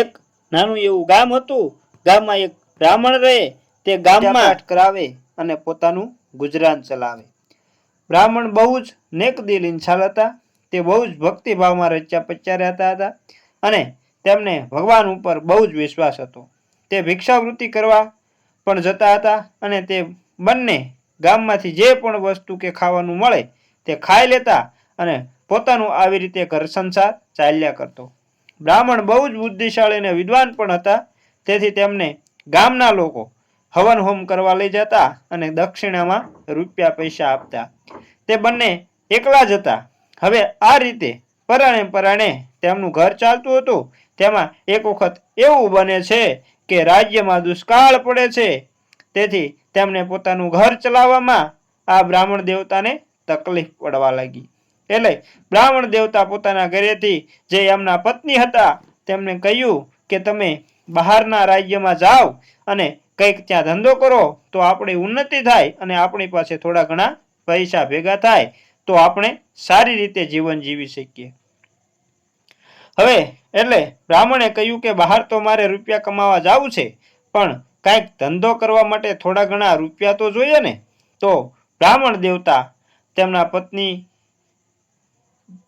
એક નાનું એવું ગામ હતું. ગામમાં એક બ્રાહ્મણ રહે. તે ગામમાં પાઠ કરાવે અને પોતાનું ગુજરાન ચલાવે. બ્રાહ્મણ બહુ જ નેકદિલ ઇન્સાન હતા. તે બહુ જ ભક્તિભાવમાં રચ્યા પચ્યા હતા અને તેમને ભગવાન ઉપર બહુ જ વિશ્વાસ હતો. તે ભિક્ષાવૃત્તિ કરવા પણ જતા હતા અને તે બંને ગામમાંથી જે પણ વસ્તુ કે ખાવાનું મળે તે ખાઈ લેતા અને પોતાનું આવી રીતે ઘર સંસાર ચાલ્યા કરતો. બ્રાહ્મણ બહુ જ બુદ્ધિશાળી અને વિદ્વાન પણ હતા. તેથી તેમને ગામના લોકો હવન હોમ કરવા લઈ જતા અને દક્ષિણામાં રૂપિયા પૈસા આપતા. તે બંને એકલા જ હતા. હવે આ રીતે પરાણે પરાણે તેમનું ઘર ચાલતું હતું. તેમાં એક વખત એવું બને છે કે રાજ્યમાં દુષ્કાળ પડે છે. તેથી તેમને પોતાનું ઘર ચલાવવામાં આ બ્રાહ્મણ દેવતાને તકલીફ પડવા લાગી. એટલે બ્રાહ્મણ દેવતા પોતાના ઘરેથી જે એમના પત્ની હતા, તેમને કહ્યું કે તમે બહારના રાજ્યમાં જાઓ અને કંઈક ત્યાં ધંધો કરો, તો આપણી ઉન્નતિ થાય અને આપણી પાસે થોડા ઘણા પૈસા ભેગા થાય, તો આપણે સારી રીતે જીવન જીવી શકીએ. હવે, એટલે બ્રાહ્મણે કહ્યું કે બહાર તો મારે રૂપિયા કમાવા જવું છે, પણ કાંઈક ધંધો કરવા માટે થોડા ઘણા રૂપિયા તો જોઈએ ને? તો બ્રાહ્મણ દેવતા તેમના પત્ની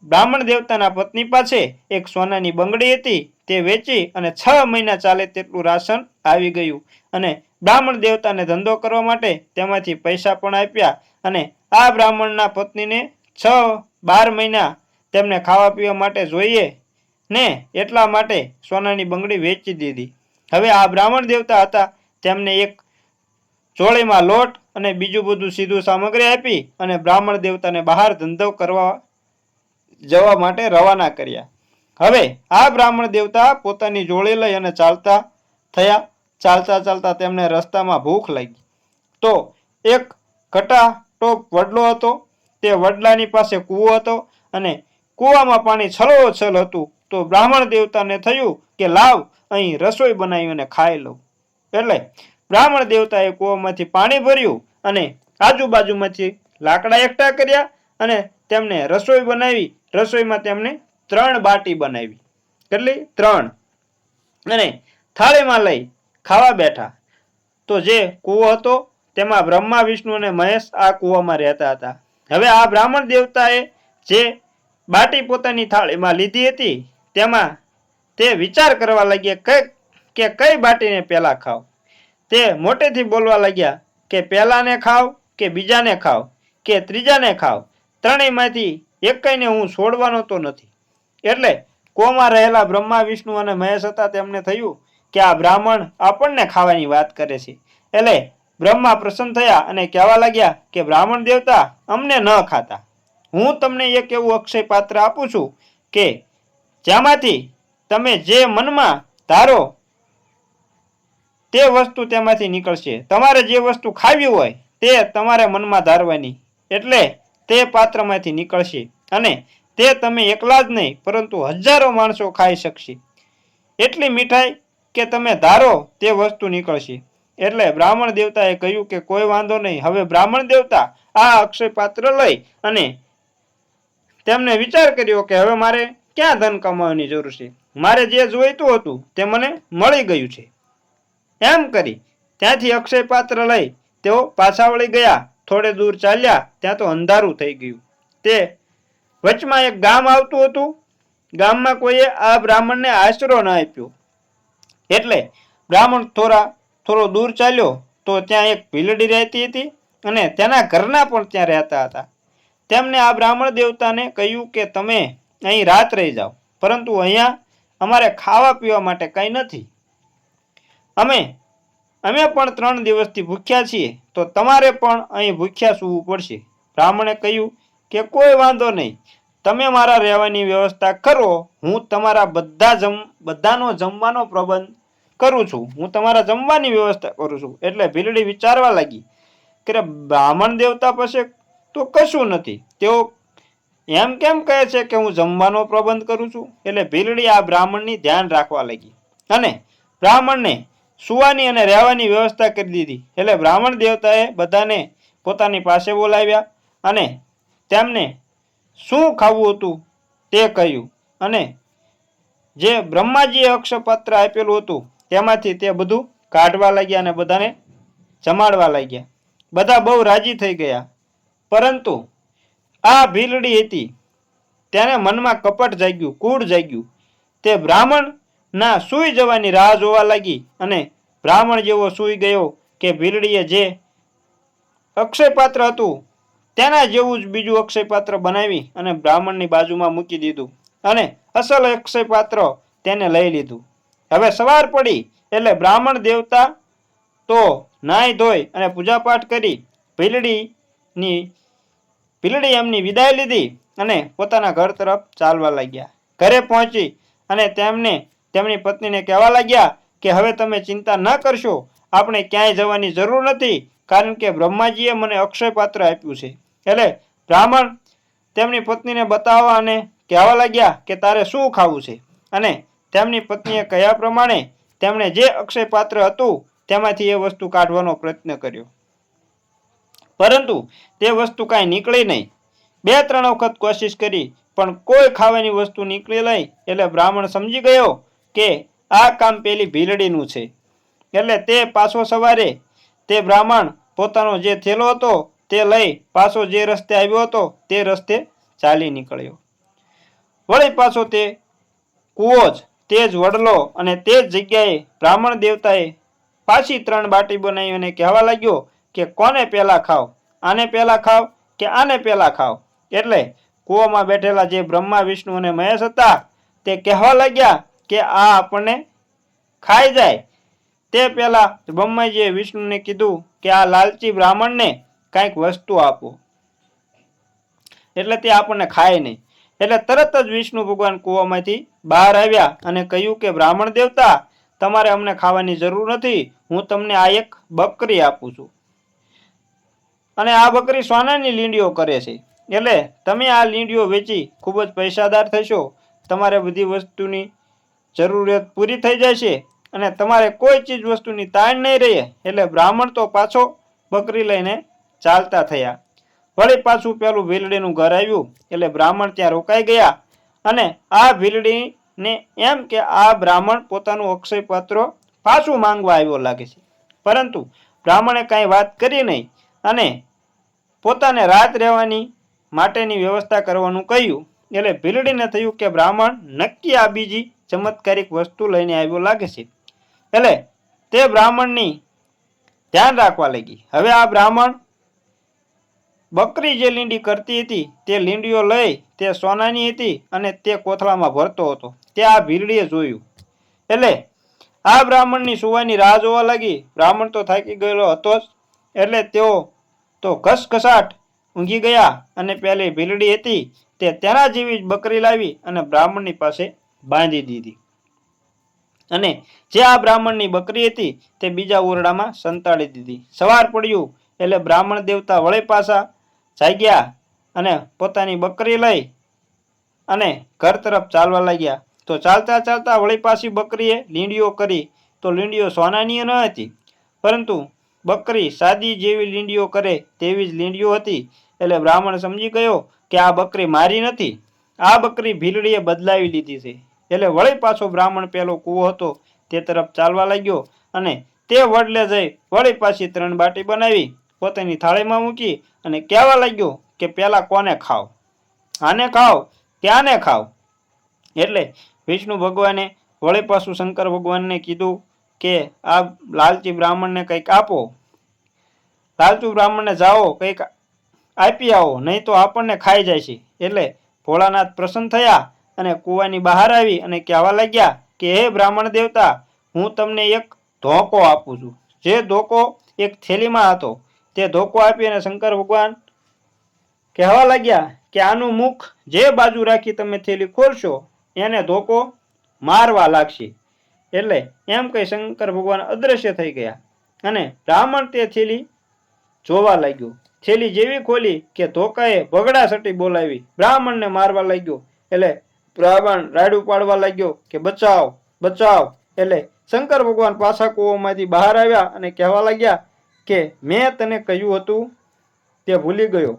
બ્રાહ્મણ દેવતાના પત્ની પાસે એક સોનાની બંગડી હતી, તે વેચી અને છ મહિના ચાલે તેટલું રાશન આવી ગયું અને બ્રાહ્મણ દેવતાને ધંધો કરવા માટે તેમાંથી પૈસા પણ આપ્યા અને આ બ્રાહ્મણના પત્નીને છ બાર મહિના તેમને ખાવા પીવા માટે જોઈએ ને એટલા માટે સોનાની બંગડી વેચી દીધી. હવે આ બ્રાહ્મણ દેવતા હતા, તેમને એક ચોળીમાં લોટ અને બીજું બધું સીધું સામગ્રી આપી અને બ્રાહ્મણ દેવતાને બહાર ધંધો કરવા જવા માટે રવાના કર્યા. હવે આ બ્રાહ્મણ દેવતા પોતાની જોડી લઈ અને ચાલતા થયા. ચાલતા ચાલતા તેમને રસ્તામાં ભૂખ લાગી. તો એક ઘટા ટોપ વડલો હતો. તે વડલાની પાસે કૂવો હતો અને કૂવામાં પાણી છલોછલ હતું. તો બ્રાહ્મણ દેવતાને થયું કે લાવ, અહીં રસોઈ બનાવી અને ખાઈ લઉં. એટલે બ્રાહ્મણ દેવતાએ કૂવામાંથી પાણી ભર્યું અને આજુબાજુમાંથી લાકડા એકઠા કર્યા અને તેમને રસોઈ બનાવી, રસોઈમાં તેમને ત્રણ બાટી બનાવી. કેટલી? ત્રણ. અને થાળીમાં લઈ ખાવા બેઠા. તો જે કૂવો હતો, તેમાં બ્રહ્મા, વિષ્ણુ અને મહેશ આ કૂવામાં રહેતા હતા. હવે આ બ્રાહ્મણ દેવતાએ જે બાટી પોતાની થાળીમાં લીધી હતી, તેમાં તે વિચાર કરવા લાગ્યા કે કે કઈ બાટીને પહેલાં ખાવ? તે મોટેથી બોલવા લાગ્યા કે પહેલાંને ખાવ કે બીજાને ખાવ કે ત્રીજાને ખાવ? ત્રણેયમાંથી એકઈને હું છોડવાનો તો નથી. એટલે કોમાં રહેલા બ્રહ્મા, વિષ્ણુ અને મહેશ હતા તેમને થયું કે આ બ્રાહ્મણ આપણને ખાવાની વાત કરે છે. એટલે બ્રહ્મા પ્રસન્ન થયા અને કહેવા લાગ્યા કે બ્રાહ્મણ દેવતા, અમને ન ખાતા. હું તમને એક એવું અક્ષય પાત્ર આપું છું કે જેમાંથી તમે જે મનમાં ધારો, તે વસ્તુ તેમાંથી નીકળશે. તમારે જે વસ્તુ ખાવી હોય તે તમારે મનમાં ધારવાની. એટલે તે પાત્રમાંથી નીકળશે અને તે તમે એકલા જ નહીં, પરંતુ હજારો માણસો ખાઈ શકશે. એટલી મીઠાઈ કે તમે ધારો તે વસ્તુ નીકળશે. એટલે બ્રાહ્મણ દેવતાએ કહ્યું કે કોઈ વાંધો નહીં, હવે બ્રાહ્મણ દેવતા આ અક્ષય પાત્ર લઈ અને તેમને વિચાર કર્યો કે હવે મારે ક્યાં ધન કમાવાની જરૂર છે? મારે જે જોઈતું હતું તે મને મળી ગયું છે. એમ કરી ત્યાંથી અક્ષય પાત્ર લઈ તેઓ પાછા વળી ગયા. થોડે દૂર ચાલ્યા, ત્યાં તો અંધારું થઈ ગયું. તે વચમાં એક ગામ આવતું હતું. ગામમાં કોઈએ આ બ્રાહ્મણને આશરો ન આપ્યો. એટલે બ્રાહ્મણ થોડા, થોડો દૂર ચાલ્યો તો ત્યાં એક ભીલડી રહેતી હતી અને તેના ઘરના પણ ત્યાં રહેતા હતા. તેમને આ બ્રાહ્મણ દેવતાને કહ્યું કે તમે અહીં રાત રહી જાઓ, પરંતુ અહીંયા અમારે ખાવા પીવા માટે કંઈ નથી. અમે અમે પણ ત્રણ દિવસથી ભૂખ્યા છીએ, તો તમારે પણ અહીં ભૂખ્યા સૂવું પડશે. બ્રાહ્મણે કહ્યું કે કોઈ વાંધો નહીં, તમે મારા રહેવાની વ્યવસ્થા કરો, હું તમારા બધા જમ, બધાનો જમવાનો પ્રબંધ કરું છું. હું તમારા જમવાની વ્યવસ્થા કરું છું. એટલે ભીલડી વિચારવા લાગી કે બ્રાહ્મણ દેવતા પાસે તો કશું નથી. તેઓ એમ કેમ કહે છે કે હું જમવાનો પ્રબંધ કરું છું? એટલે ભીલડી આ બ્રાહ્મણની ધ્યાન રાખવા લાગી. અને બ્રાહ્મણને સુવાની અને રહેવાની વ્યવસ્થા કરી દીધી. એટલે બ્રાહ્મણ દેવતાએ બધાને પોતાની પાસે બોલાવ્યા અને તેમને શું ખાવું હતું તે કહ્યું. અને જે બ્રહ્માજીએ અક્ષપાત્ર આપેલું હતું તેમાંથી તે બધું કાઢવા લાગ્યા અને બધાને જમાડવા લાગ્યા. બધા બહુ રાજી થઈ ગયા. પરંતુ આ ભીલડી હતી. તેને મનમાં કપટ જાગ્યું કૂડ જાગ્યું. તે બ્રાહ્મણના સૂઈ જવાની રાહ જોવા લાગી અને બ્રાહ્મણ જેવો સૂઈ ગયો કે ભીલડીએ જે અક્ષયપાત્ર હતું, તેના જેવું જ બીજું અક્ષયપાત્ર બનાવી અને બ્રાહ્મણની બાજુમાં મૂકી દીધું અને અસલ અક્ષયપાત્ર તેને લઈ લીધું. હવે સવાર પડી એટલે બ્રાહ્મણ દેવતા તો નાહી ધોઈ અને પૂજાપાઠ કરી ભીલડીની, ભીલડી એમની વિદાય લીધી અને પોતાના ઘર તરફ ચાલવા લાગ્યા. ઘરે પહોંચી અને તેમને તેમની પત્નીને કહેવા લાગ્યા કે હવે તમે ચિંતા ન કરશો, આપણે ક્યાંય જવાની જરૂર નથી, કારણ કે બ્રહ્માજીએ મને અક્ષય પાત્ર આપ્યું છે. એટલે બ્રાહ્મણ તેમની પત્નીને બતાવવા અને કહેવા લાગ્યા કે તારે શું ખાવું છે? અને તેમની પત્નીએ કહ્યા પ્રમાણે તેમણે જે અક્ષય પાત્ર હતું, તેમાંથી એ વસ્તુ કાઢવાનો પ્રયત્ન કર્યો. પરંતુ તે વસ્તુ કાંઈ નીકળી નહીં. બે ત્રણ વખત કોશિશ કરી, પણ કોઈ ખાવાની વસ્તુ નીકળી લઈ એટલે બ્રાહ્મણ સમજી ગયો કે આ કામ પેલી ભીલડીનું છે. એટલે તે પાછો સવારે તે બ્રાહ્મણ પોતાનો જે થેલો હતો તે લઈ પાછો જે રસ્તે આવ્યો હતો તે રસ્તે ચાલી નીકળ્યો. વળી પાછો તે કૂવો જ, તે જ વડલો અને તે જ જગ્યાએ બ્રાહ્મણ દેવતાએ પાછી ત્રણ બાટી બનાવી અને કહેવા લાગ્યો કે કોને પહેલાં ખાવ? આને પહેલાં ખાવ કે આને પહેલાં ખાવ? એટલે કૂવામાં બેઠેલા જે બ્રહ્મા, વિષ્ણુ અને મહેશ હતા તે કહેવા લાગ્યા કે આ આપણને ખાઈ જાય. તે પહેલા બ્રહ્માજીએ વિષ્ણુને કીધું કે આ લાલચી બ્રાહ્મણને કાંઈક વસ્તુ આપો. એટલે તે આપણને ખાય નહીં. એટલે તરત જ વિષ્ણુ ભગવાન કૂવામાંથી બહાર આવ્યા અને કહ્યું કે, બ્રાહ્મણ દેવતા, તમારે અમને ખાવાની જરૂર નથી. હું તમને આ એક બકરી આપું છું. અને આ બકરી સોનાની લીંડીઓ કરે છે. એટલે તમે આ લીંડીઓ વેચી ખૂબ જ પૈસાદાર થશો. તમારે બધી વસ્તુની જરૂરિયાત પૂરી થઈ જશે અને તમારે કોઈ ચીજ વસ્તુની તાણ નહીં રહે એટલે બ્રાહ્મણ તો પાછો બકરી લઈને ચાલતા થયા. વળી પાછું પેલું ભીલડીનું ઘર આવ્યું એટલે બ્રાહ્મણ ત્યાં રોકાઈ ગયા અને આ ભીલડીને એમ કે આ બ્રાહ્મણ પોતાનું અક્ષય પાછું માંગવા આવ્યો લાગે છે. પરંતુ બ્રાહ્મણે કાંઈ વાત કરી નહીં અને પોતાને રાત રહેવાની માટેની વ્યવસ્થા કરવાનું કહ્યું. એટલે ભીલડીને થયું કે બ્રાહ્મણ નક્કી આ બીજી ચમત્કારિક વસ્તુ લઈને આવ્યો લાગે છે. એટલે તે બ્રાહ્મણની ધ્યાન રાખવા લાગી. હવે આ બ્રાહ્મણ બકરી જે લીંડી કરતી હતી, તે લીંડીઓ લઈ તે સોનાની હતી અને તે કોથળામાં ભરતો હતો. તે આ ભીલડીએ જોયું. એટલે આ બ્રાહ્મણની સુવાની રાહ જોવા લાગી. બ્રાહ્મણ તો થાકી ગયેલો હતો જ. એટલે તેઓ તો ઘસઘસાટ ઊંઘી ગયા અને પેલી ભીલડી હતી તે તેના જેવી જ બકરી લાવી અને બ્રાહ્મણની પાસે બાંધી દીધી. અને જે આ બ્રાહ્મણની બકરી હતી તે બીજા ઓરડામાં સંતાડી દીધી. સવાર પડ્યું એટલે બ્રાહ્મણ દેવતા વળે પાછા જાગ્યા અને પોતાની બકરી લઈ અને ઘર તરફ ચાલવા લાગ્યા. તો ચાલતા ચાલતા વળી પાછી બકરીએ લીંડીઓ કરી. તો લીંડીઓ સોનાની ન હતી, પરંતુ બકરી સાદી જેવી લીંડીઓ કરે તેવી જ લીંડીઓ હતી. એટલે બ્રાહ્મણ સમજી ગયો કે આ બકરી મારી નથી. આ બકરી ભીલડીએ બદલાવી લીધી છે. એટલે વળી પાછો બ્રાહ્મણ પહેલો કૂવો હતો, તે તરફ ચાલવા લાગ્યો અને તે વડલે જઈ વળી પાછી ત્રણ બાટી બનાવી, પોતાની થાળીમાં મૂકી અને કહેવા લાગ્યો કે પહેલાં કોને ખાવ? આને ખાવ કે ખાવ? એટલે વિષ્ણુ ભગવાને વળી પાછું શંકર ભગવાનને કીધું કે આ લાલચી બ્રાહ્મણને કંઈક આપો. લાલચુ બ્રાહ્મણને જાઓ, કંઈક આપી આવો, નહીં તો આપણને ખાઈ જાય છે. એટલે ભોળાનાથ પ્રસન્ન થયા અને કૂવાની બહાર આવી અને કહેવા લાગ્યા કે, હે બ્રાહ્મણ દેવતા, હું તમને એક ધોકો આપું છું. જે ધોકો એક થેલીમાં હતો. તે ધોકો આપી અને શંકર ભગવાન કહેવા લાગ્યા કે, આનું મુખ જે બાજુ રાખી તમે થેલી ખોલશો, એને ધોકો મારવા લાગશે. એટલે એમ કહી શંકર ભગવાન અદ્રશ્ય થઈ ગયા અને બ્રાહ્મણ તે થેલી જોવા લાગ્યો. થેલી જેવી ખોલી કે ધોકાએ બગડા સટી બોલાવી બ્રાહ્મણને મારવા લાગ્યો. એટલે બ્રાહ્મણ રાડું પાડવા લાગ્યો કે બચાવ બચાવ. એટલે શંકર ભગવાન પાછા કૂવામાંથી બહાર આવ્યા અને કહેવા લાગ્યા કે મેં તને કહ્યું હતું, તે ભૂલી ગયો.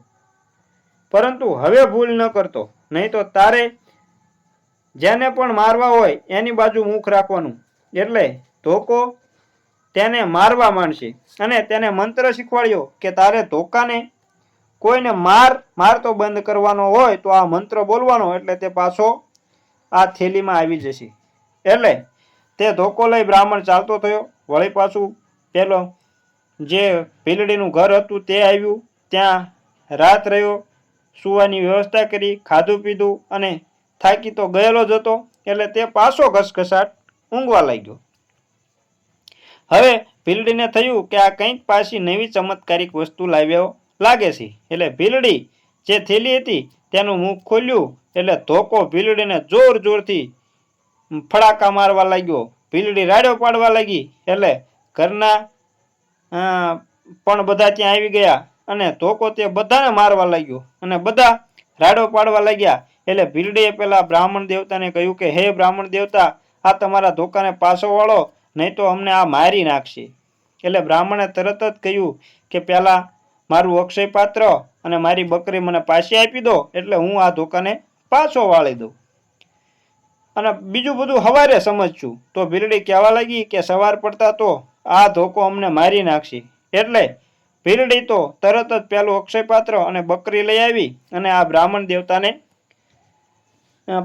પરંતુ હવે ભૂલ ન કરતો, નહીં તો તારે જેને પણ મારવા હોય એની બાજુ મુખ રાખવાનું. એટલે ધોકો તેને મારવા માંડશે અને તેને મંત્ર શીખવાડ્યો કે તારે ધોકાને કોઈને માર મારતો બંધ કરવાનો હોય તો આ મંત્ર બોલવાનો, એટલે તે પાછો આ થેલીમાં આવી જશે. એટલે તે ધોકો લઈ બ્રાહ્મણ ચાલતો થયો. વળી પાછું પેલો જે ભીલડીનું ઘર હતું તે આવ્યું. ત્યાં રાત રહ્યો. સુવાની વ્યવસ્થા કરી, ખાધું પીધું અને થાકી તો ગયેલો જ હતો. એટલે તે પાછો ઘસઘસાટ ઊંઘવા લાગ્યો. હવે ભીલડીને થયું કે આ કંઈક પાછી નવી ચમત્કારિક વસ્તુ લાવ્યો લાગે છે. એટલે ભીલડી જે થેલી હતી તેનું મુખ ખોલ્યું. એટલે ધોકો ભીલડીને જોર જોરથી ફડાકા મારવા લાગ્યો. ભીલડી રાડ્યો પાડવા લાગી. એટલે ઘરના પણ બધા ત્યાં આવી ગયા અને ધોકો તે બધાને મારવા લાગ્યો અને બધા રાડો પાડવા લાગ્યા. એટલે ભીલડીએ પેલા બ્રાહ્મણ દેવતાને કહ્યું કે, હે બ્રાહ્મણ દેવતા, આ તમારા ધોકાને પાછો વાળો, નહીં તો અમને આ મારી નાખશે. એટલે બ્રાહ્મણે તરત જ કહ્યું કે પહેલાં મારું અક્ષય પાત્ર અને મારી બકરી મને પાછી આપી દો, એટલે હું આ ધોકાને પાછો વાળી દઉં. અને બીજું બધું હવારે સમજશું. તો ભીલડી કહેવા લાગી કે સવાર પડતા તો આ ધોકો અમને મારી નાખશે. એટલે ભીલડી તો તરત જ પેલું અક્ષયપાત્ર અને બકરી લઈ આવી અને આ બ્રાહ્મણ દેવતાને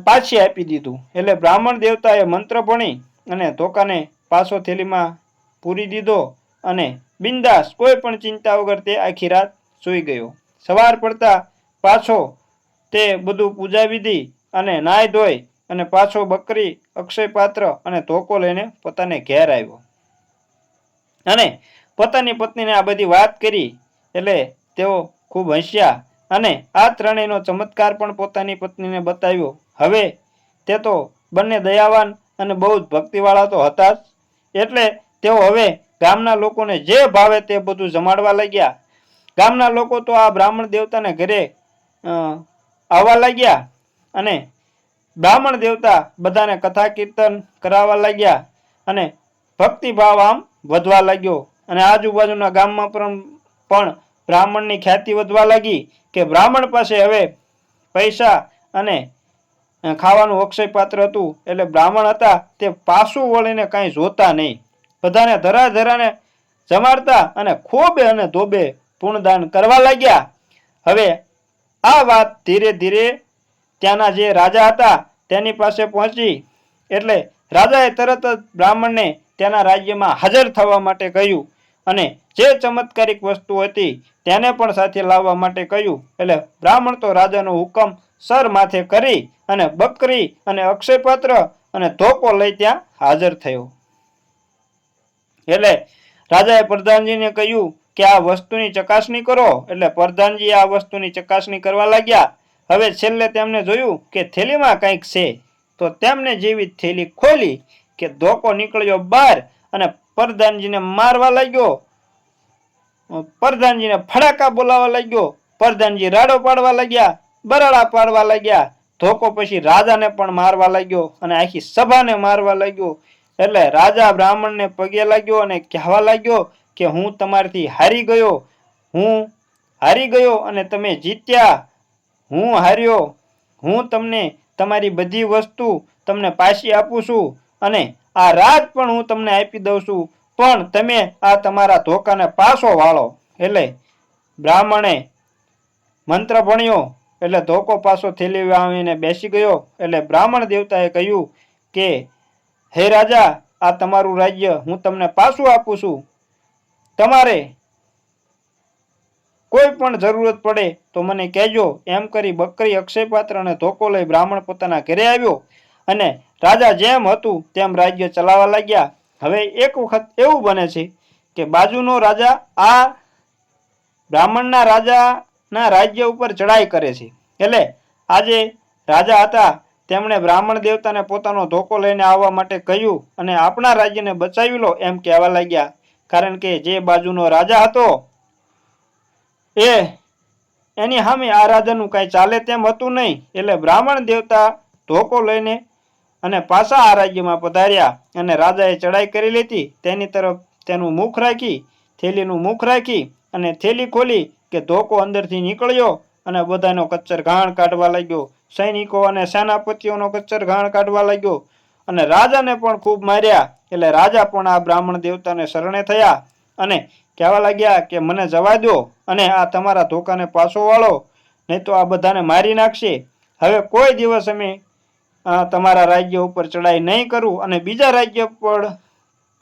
પાછી આપી દીધું. એટલે બ્રાહ્મણ દેવતાએ મંત્ર ભણી અને ધોકાને પાછો થેલીમાં પૂરી દીધો અને બિંદાસ કોઈ પણ ચિંતા વગર તે આખી રાત સૂઈ ગયો. સવાર પડતા પાછો તે બધું પૂજા વિધિ અને નાય ધોઈ અને પાછો બકરી, અક્ષય પાત્ર અને ધોકો લઈને પોતાને ઘેર આવ્યો. અને પોતાની પત્નીને આ બધી વાત કરી એટલે તેઓ ખૂબ હસ્યા અને આ ત્રણેયનો ચમત્કાર પણ પોતાની પત્નીને બતાવ્યો. હવે તે તો બંને દયાવાન અને બહુ જ ભક્તિવાળા તો હતા જ. એટલે તેઓ હવે ગામના લોકોને જે ભાવે તે બધું જમાડવા લાગ્યા. ગામના લોકો તો આ બ્રાહ્મણ દેવતાને ઘરે આવવા લાગ્યા અને બ્રાહ્મણ દેવતા બધાને કથા કીર્તન કરાવવા લાગ્યા અને ભક્તિભાવ આમ વધવા લાગ્યો. અને આજુબાજુના ગામમાં પણ પણ બ્રાહ્મણની ખ્યાતિ વધવા લાગી કે બ્રાહ્મણ પાસે હવે પૈસા અને ખાવાનું અક્ષય પાત્ર હતું. એટલે બ્રાહ્મણ હતા, તે પાછું વળીને કાંઈ જોતા નહીં. બધાને ધરા ધરાને જમાડતા અને ખોબે અને ધોબે પૂર્ણદાન કરવા લાગ્યા. હવે આ વાત ધીરે ધીરે ત્યાંના જે રાજા હતા તેની પાસે પહોંચી. એટલે રાજાએ તરત જ બ્રાહ્મણને તેના રાજ્યમાં હાજર થવા માટે કહ્યું અને જે ચમત્કારિક વસ્તુ હતી તેને પણ સાથે લાવવા માટે કહ્યું. એટલે બ્રાહ્મણ તો રાજાનો હુકમ સર માથે કરી અને બકરી અને અક્ષયપાત્ર અને ધોકો લઈ ત્યાં હાજર થયો. એટલે રાજાએ પ્રધાનજીને કહ્યું કે આ વસ્તુની ચકાસણી કરો? એટલે પ્રધાનજી આ વસ્તુની ચકાસણી કરવા લાગ્યા. હવે છેલ્લે તેમને જોયું કે થેલીમાં કંઈક છે. તો તેમને જેવી થેલી ખોલી કે ધોકો નીકળ્યો બહાર અને પ્રધાનજીને મારવા લાગ્યો. પ્રધાનજીને ફડાકા બોલાવા લાગ્યો. પ્રધાનજી રાડો પાડવા લાગ્યા, બરાડા પાડવા લાગ્યા. ધોકો પછી રાજાને પણ મારવા લાગ્યો અને આખી સભાને મારવા લાગ્યો. એટલે રાજા બ્રાહ્મણને પગે લાગ્યો અને કહેવા લાગ્યો કે હું તમારાથી હારી ગયો, હું હારી ગયો અને તમે જીત્યા, હું હાર્યો, હું તમને તમારી બધી વસ્તુ તમને પાછી આપું છું અને આ રાત પણ હું તમને આપી દઉં છું, પણ તમે આ તમારા ધોકાને પાછો વાળો. એટલે બ્રાહ્મણે મંત્ર ભણ્યો, એટલે ધોકો પાછો થેલી આવીને બેસી ગયો. એટલે બ્રાહ્મણ દેવતાએ કહ્યું કે, હે રાજા, આ તમારું રાજ્ય હું તમને પાછું આપું છું. તમારે કોઈ પણ જરૂરત પડે તો મને કહેજો. એમ કરી બકરી અક્ષયપાત્ર અને ધોકો લઈ બ્રાહ્મણ પોતાના ઘરે આવ્યો અને રાજા જેમ હતું તેમ રાજ્ય ચલાવવા લાગ્યા. હવે એક વખત એવું બને છે કે બાજુનો રાજા આ બ્રાહ્મણના રાજાના રાજ્ય ઉપર ચડાઈ કરે છે. એટલે આજે રાજા હતા તેમણે બ્રાહ્મણ દેવતાને પોતાનો ધોકો લઈને આવવા માટે કહ્યું અને આપણા રાજ્યને બચાવી લો એમ કહેવા લાગ્યા. કારણ કે જે બાજુનો રાજા હતો, એ એની સામે આ રાજાનું કાંઈ ચાલે તેમ હતું નહીં. એટલે બ્રાહ્મણ દેવતા ધોકો લઈને અને પાછા આ રાજ્યમાં પધાર્યા અને રાજાએ ચડાઈ કરી લીધી. તેની તરફ તેનું મુખ રાખી, થેલીનું મુખ રાખી અને થેલી ખોલી કે ધોકો અંદરથી નીકળ્યો અને બધાનો કચ્ચર ઘાણ કાઢવા લાગ્યો. સૈનિકો અને સેનાપતિઓનો કચ્છર ઘાણ કાઢવા લાગ્યો અને રાજાને પણ ખૂબ માર્યા. એટલે રાજા પણ આ બ્રાહ્મણ દેવતાને શરણે થયા અને કહેવા લાગ્યા કે મને જવા દો અને આ તમારા ધોકાને પાછો વાળો, નહીં તો આ બધાને મારી નાખશે. હવે કોઈ દિવસ અમે તમારા રાજ્ય ઉપર ચડાઈ નહીં કરું અને બીજા રાજ્ય પર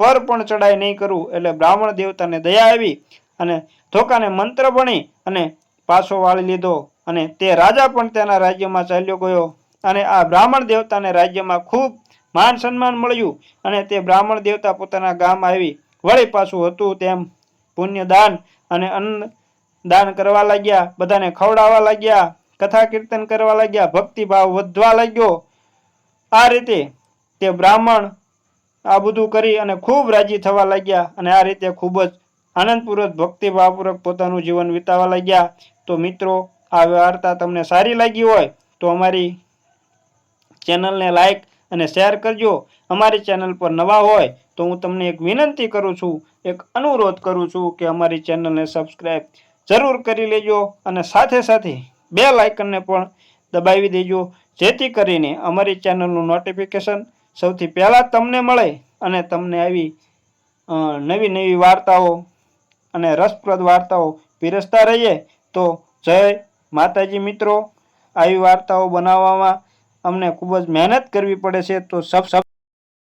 પર પણ ચડાઈ નહીં કરું. એટલે બ્રાહ્મણ દેવતાને દયા આવી અને ધોકાને મંત્ર ભણી અને પાછો વાળી લીધો અને તે રાજા પણ તેના રાજ્યમાં ચાલ્યો ગયો અને આ બ્રાહ્મણ દેવતાને રાજ્યમાં ખૂબ માન સન્માન મળ્યું અને તે બ્રાહ્મણ દેવતા પોતાના ગામ આવી વળી પાછું હતું તેમ પુણ્યદાન અને અન્ન દાન કરવા લાગ્યા, બધાને ખવડાવવા લાગ્યા, કથા કીર્તન કરવા લાગ્યા, ભક્તિભાવ વધવા લાગ્યો. આ રીતે તે બ્રાહ્મણ આ બધું કરી અને ખૂબ રાજી થવા લાગ્યા અને આ રીતે ખૂબ જ આનંદપૂર્વક, ભક્તિભાવપૂર્વક પોતાનું જીવન વિતાવા લાગ્યા. તો મિત્રો, આ વાર્તા તમને સારી લાગી હોય તો અમારી ચેનલને લાઈક અને શેર કરજો. અમારી ચેનલ પર નવા હોય તો હું તમને એક વિનંતી કરું છું, એક અનુરોધ કરું છું કે અમારી ચેનલને સબસ્ક્રાઈબ જરૂર કરી લેજો અને સાથે સાથે બે લાઇકનને પણ દબાવી દેજો, જેથી કરીને અમારી ચેનલનું નોટિફિકેશન સૌથી પહેલાં તમને મળે અને તમને આવી નવી નવી વાર્તાઓ અને રસપ્રદ વાર્તાઓ પીરસતા રહીએ. તો જય માતાજી મિત્રો. આવી વાર્તાઓ બનાવવામાં અમને ખૂબ જ મહેનત કરવી પડે છે તો સબ સબ